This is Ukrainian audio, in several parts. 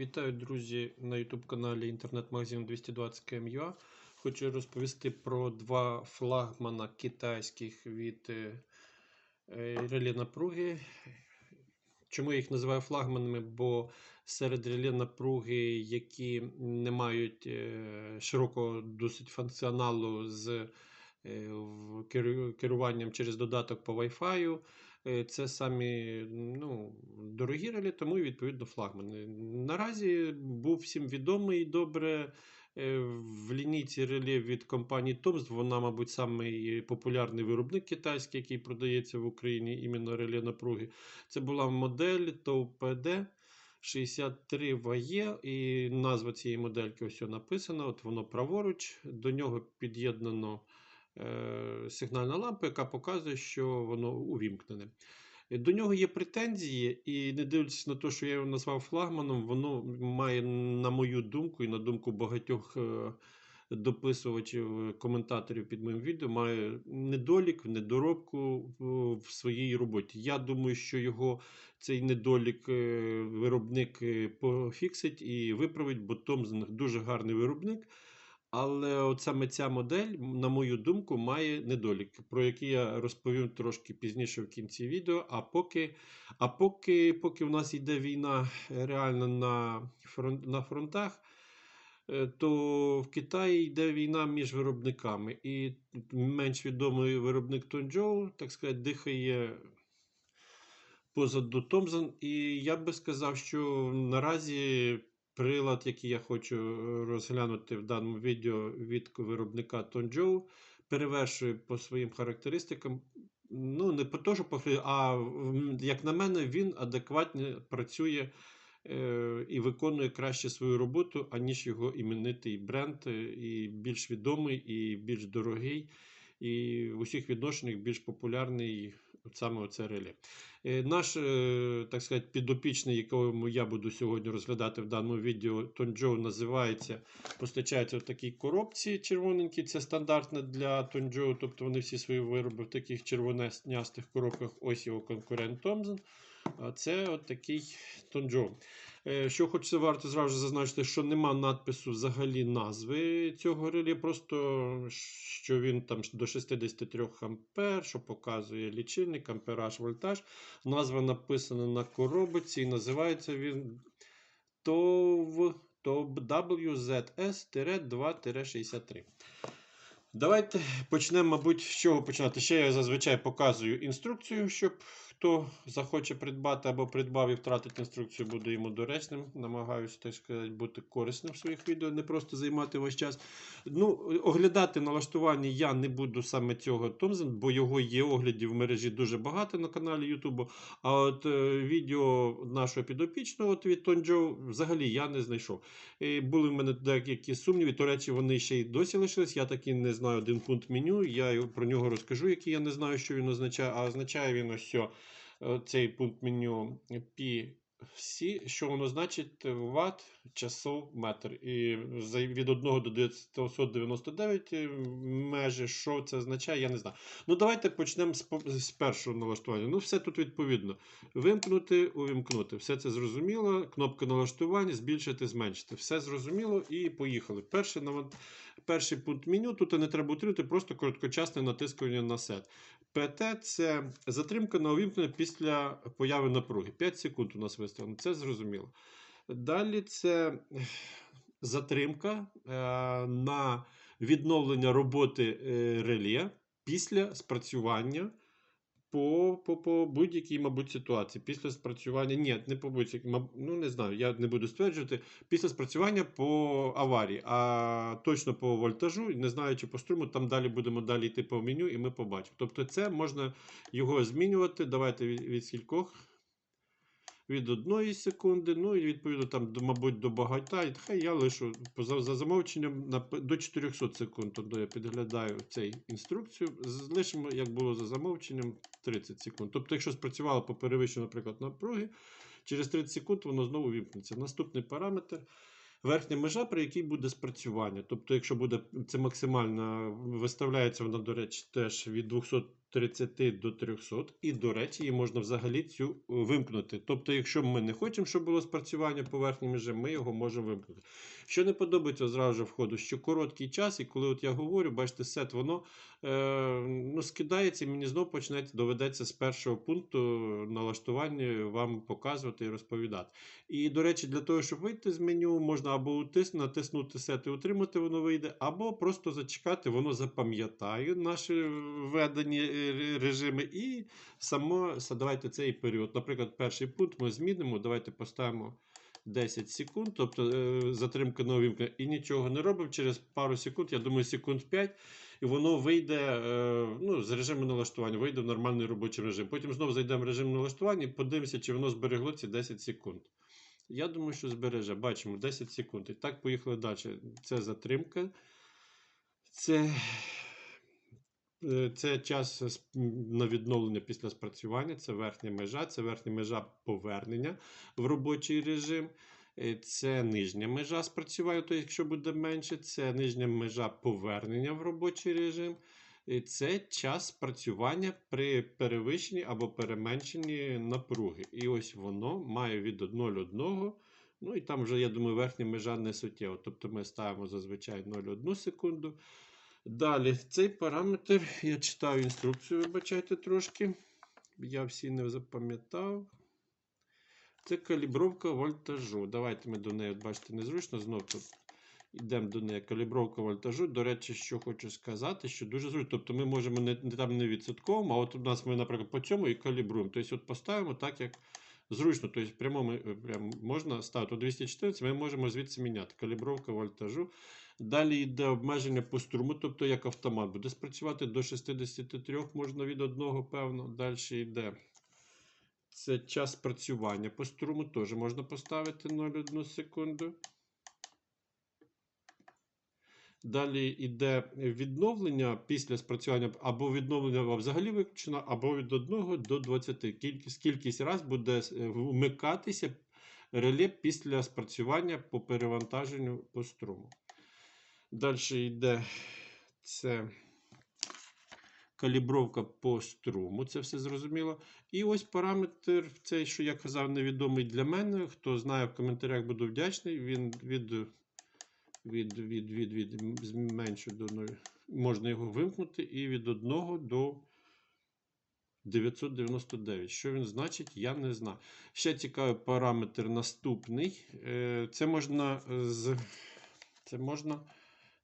Вітаю, друзі, на YouTube каналі інтернет-магазин 220 km.ua Хочу розповісти про два флагмана китайських від е, реле напруги. Чому я їх називаю флагманами? Бо серед реле напруги, які не мають е, широкого досить функціоналу з е, керуванням через додаток по Wi-Fi, Це самі ну, дорогі реле, тому і відповідно флагмани. Наразі був всім відомий добре е, в лінійці реле від компанії Tom's. Вона, мабуть, самий популярний виробник китайський, який продається в Україні іменно реле напруги. Це була модель TOP-PD 63 VE, і назва цієї модельки ось написана. От воно праворуч. До нього під'єднано е, сигнальна лампа, яка показує, що воно увімкнене. Е, До нього є претензії, і не дивлячись на те, що я його назвав флагманом, воно має, на мою думку, і на думку багатьох е, дописувачів, е, коментаторів під моїм відео, має недолік, недоробку в- своїй роботі. Я думаю, що його цей недолік е, виробник е, пофіксить і виправить, бо Том з них дуже гарний виробник. Але от саме ця модель, на мою думку, має недолік, про які я розповім трошки пізніше в кінці відео. А поки, а поки, поки в нас йде війна е, реально на, фронт, на фронтах, е, то в Китаї йде війна між виробниками. І менш відомий виробник Тонджоу, так сказати, дихає позаду Томзон. І я би сказав, що наразі прилад, який я хочу е, розглянути в даному відео від виробника Тонджоу, перевершує по своїм характеристикам. Ну, не по те, що похи- а як на мене, він адекватно працює е, і виконує краще свою роботу, аніж його іменитий бренд, е, і більш відомий, і більш дорогий, і в усіх відношеннях більш популярний саме оце реле. Е, Наш, е, так сказати, підопічний, якого я буду сьогодні розглядати в даному відео, Тонджоу називається, постачається в такій коробці червоненькій. Це стандартне для Тонджоу, тобто вони всі свої вироби в таких червонястих коробках. Ось його конкурент Томзен. А це от такий Тонджоу. Е, Що хочеться варто зразу зазначити, що нема надпису взагалі назви цього реле, просто що він там до 63 ампер, що показує лічильник, ампераж, вольтаж. Назва написана на коробці і називається він TOV WZS-2-63. Давайте почнемо, мабуть, з чого починати. Ще я зазвичай показую інструкцію, щоб хто захоче придбати або придбав і втратить інструкцію, буде йому доречним. Намагаюся так сказати, бути корисним в своїх відео, не просто займати ваш час. Ну, оглядати налаштування я не буду саме цього Томзен, бо його є оглядів в мережі дуже багато на каналі Ютубу. А от е, відео нашого підопічного от від Тонджоу взагалі я не знайшов. І були в мене деякі сумніви. До речі, вони ще й досі лишились. Я таки не знаю один пункт меню. Я про нього розкажу, який я не знаю, що він означає. А означає він ось що, цей пункт меню PC, що воно значить Вт часов метр. І від 1 до 999 е, межі, що це означає, я не знаю. Ну, давайте почнемо з, першого налаштування. Ну, все тут відповідно. Вимкнути, увімкнути. Все це зрозуміло. Кнопка налаштування, збільшити, зменшити. Все зрозуміло і поїхали. Перший, перший пункт меню. Тут не треба утримати, просто короткочасне натискування на сет. ПТ це затримка на увімкнення після появи напруги. 5 секунд у нас виставлено. Це зрозуміло. Далі це затримка е, на відновлення роботи е, реле після спрацювання по, по, по будь-якій, мабуть, ситуації. Після спрацювання, ні, не по будь-якій, ну не знаю, я не буду стверджувати. Після спрацювання по аварії, а точно по вольтажу, не знаю, чи по струму, там далі будемо далі йти по меню, і ми побачимо. Тобто, це можна його змінювати. Давайте від, від скількох. Від одної секунди, ну і відповідно там, мабуть, до багата. І Хай я лишу по- за, за замовченням на, до 400 секунд. Тобто я підглядаю цей інструкцію. Лишимо, як було за замовченням, 30 секунд. Тобто, якщо спрацювало по перевищенню, наприклад, напруги, через 30 секунд воно знову вімкнеться. Наступний параметр. Верхня межа, при якій буде спрацювання. Тобто, якщо буде це максимально виставляється вона, до речі, теж від 200 30 до 300, і, до речі, її можна взагалі цю е, вимкнути. Тобто, якщо ми не хочемо, щоб було спрацювання поверхні межі, ми його можемо вимкнути. Що не подобається зразу ж входу, що короткий час, і коли от я говорю, бачите, сет, воно е, ну, скидається, і мені знову почне доведеться з першого пункту налаштування вам показувати і розповідати. І, до речі, для того, щоб вийти з меню, можна або утис- натиснути сет і утримати, воно вийде, або просто зачекати, воно запам'ятає наші введені е, режими, і само задавайте цей період. Наприклад, перший пункт ми змінимо. Давайте поставимо 10 секунд, тобто е, затримка на увімкнення, і нічого не робимо. Через пару секунд, я думаю, секунд 5, і воно вийде е, ну, з режиму налаштування, вийде в нормальний робочий режим. Потім знову зайдемо в режим налаштування і подивимося, чи воно зберегло ці 10 секунд. Я думаю, що збереже. Бачимо 10 секунд. І так, поїхали далі. Це затримка. Це, це час на відновлення після спрацювання, це верхня межа, це верхня межа повернення в робочий режим. Е, Це нижня межа спрацювання, то якщо буде менше, це нижня межа повернення в робочий режим. І Це час спрацювання при перевищенні або переменшенні напруги. І ось воно має від 0,1. Ну і там вже, я думаю, верхня межа не суттєва. Тобто ми ставимо зазвичай 0,1 секунду. Далі, цей параметр, я читаю інструкцію, вибачайте трошки. Я всі не запам'ятав. Це калібровка вольтажу. Давайте ми до неї, бачите, незручно. Знов тут йдемо до неї. Калібровка вольтажу. До речі, що хочу сказати, що дуже зручно. Тобто ми можемо не, не там не відсотково, а от у нас ми, наприклад, по цьому і калібруємо. Тобто, от поставимо так, як зручно. Тобто, прямо ми, прямо можна ставити 214, ми можемо звідси міняти. Калібровка вольтажу. Далі йде обмеження по струму, тобто як автомат буде спрацювати до 63 можна від одного, певно. Далі йде. Це час працювання по струму, теж можна поставити 0,1 секунду. Далі йде відновлення після спрацювання або відновлення взагалі виключено, або від 1 до 20. Кількість, кількість раз буде е, вмикатися реле після спрацювання по перевантаженню по струму. Далі йде це калібровка по струму, це все зрозуміло. І ось параметр, цей, що я казав, невідомий для мене. Хто знає, в коментарях буду вдячний. Він від від, від, від, від менше до 0. Можна його вимкнути і від 1 до 999. Що він значить, я не знаю. Ще цікавий параметр наступний. Е, Це можна з. Це можна.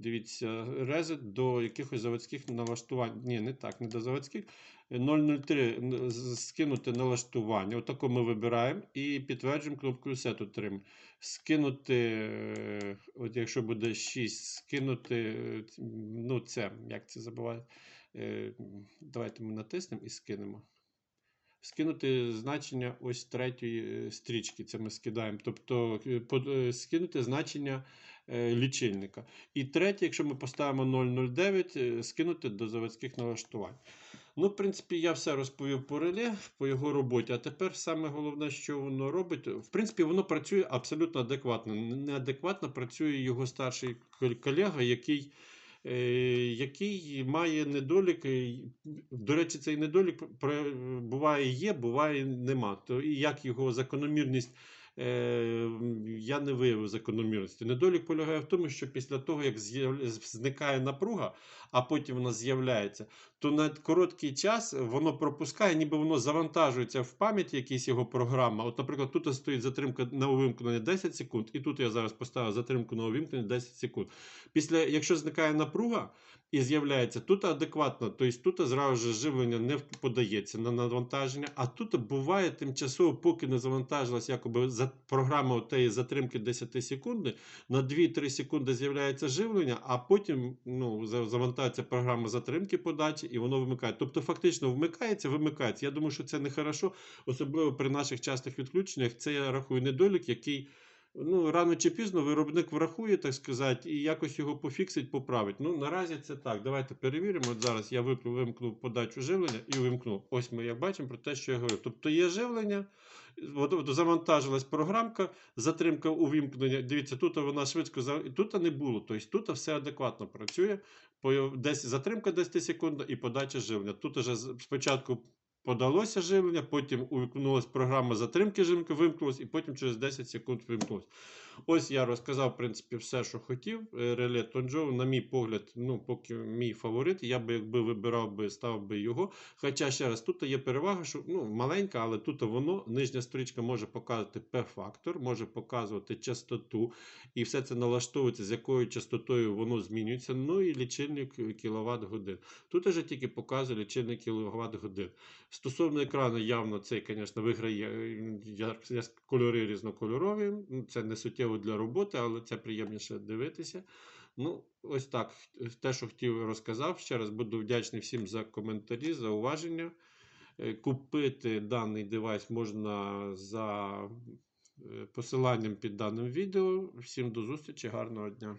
Дивіться, резет до якихось заводських налаштувань. Ні, не так, не до заводських. 003 скинути налаштування. Отако ми вибираємо і підтверджуємо кнопкою Set отримаємо. Скинути, е, от якщо буде 6, скинути, е, ну це, як це забуває. Е, Давайте ми натиснемо і скинемо. Скинути значення ось третьої е, стрічки. Це ми скидаємо. Тобто е, е, скинути значення лічильника. І третє, якщо ми поставимо 009, е, скинути до заводських налаштувань. Ну, в принципі, я все розповів по реле, по його роботі. А тепер саме головне, що воно робить. В принципі, воно працює абсолютно адекватно. Неадекватно працює його старший колега, який. Е, Який має недолік, е, до речі, цей недолік буває є, буває нема. То і як його закономірність я не виявив закономірності. Недолік полягає в тому, що після того, як зникає напруга, а потім вона з'являється, то на короткий час воно пропускає, ніби воно завантажується в пам'яті якась його програма. От, наприклад, тут стоїть затримка на увімкнення 10 секунд, і тут я зараз поставив затримку на увімкнення 10 секунд. Після, якщо зникає напруга і з'являється, тут адекватно, тобто тут зразу ж живлення не подається на навантаження, а тут буває тимчасово, поки не завантажилась якоби за програма тієї затримки 10 секунди, на 2-3 секунди з'являється живлення, а потім ну, за- завантажується програма затримки подачі і воно вмикає. Тобто, фактично вмикається, вимикається. Я думаю, що це не хорошо, особливо при наших частих відключеннях. Це я рахую недолік, який. Ну, рано чи пізно виробник врахує, так сказати, і якось його пофіксить, поправить. Ну, наразі це так. Давайте перевіримо. От зараз я вимкнув, подачу живлення і вимкнув. Ось ми як бачимо про те, що я говорив. Тобто є живлення, От, завантажилась програмка, затримка увімкнення. Дивіться, тут вона швидко тут не було. Тобто тут все адекватно працює. Десь затримка 10 секунд і подача живлення. Тут вже спочатку подалося живлення, потім увімкнулася програма затримки живлення, вимкнулась, і потім через 10 секунд вимкнулась. Ось я розказав, в принципі, все, що хотів. Е, Реле Тонджоу, на мій погляд, ну, поки мій фаворит. Я би, якби вибирав би, став би його. Хоча ще раз, тут є перевага, що ну, маленька, але тут воно, нижня стрічка може показувати P-фактор, може показувати частоту, і все це налаштовується, з якою частотою воно змінюється. Ну і лічильник кіловат годин. Тут вже тільки показує лічильник кіловат годин. Стосовно екрану, явно цей, звісно, виграє е, кольори різнокольорові. Ну, Це не суттєво для роботи, але це приємніше дивитися. Ну, ось так. Те, що хотів, розказав. Ще раз буду вдячний всім за коментарі, за уваження. Е, Купити даний девайс можна за е, посиланням під даним відео. Всім до зустрічі, гарного дня!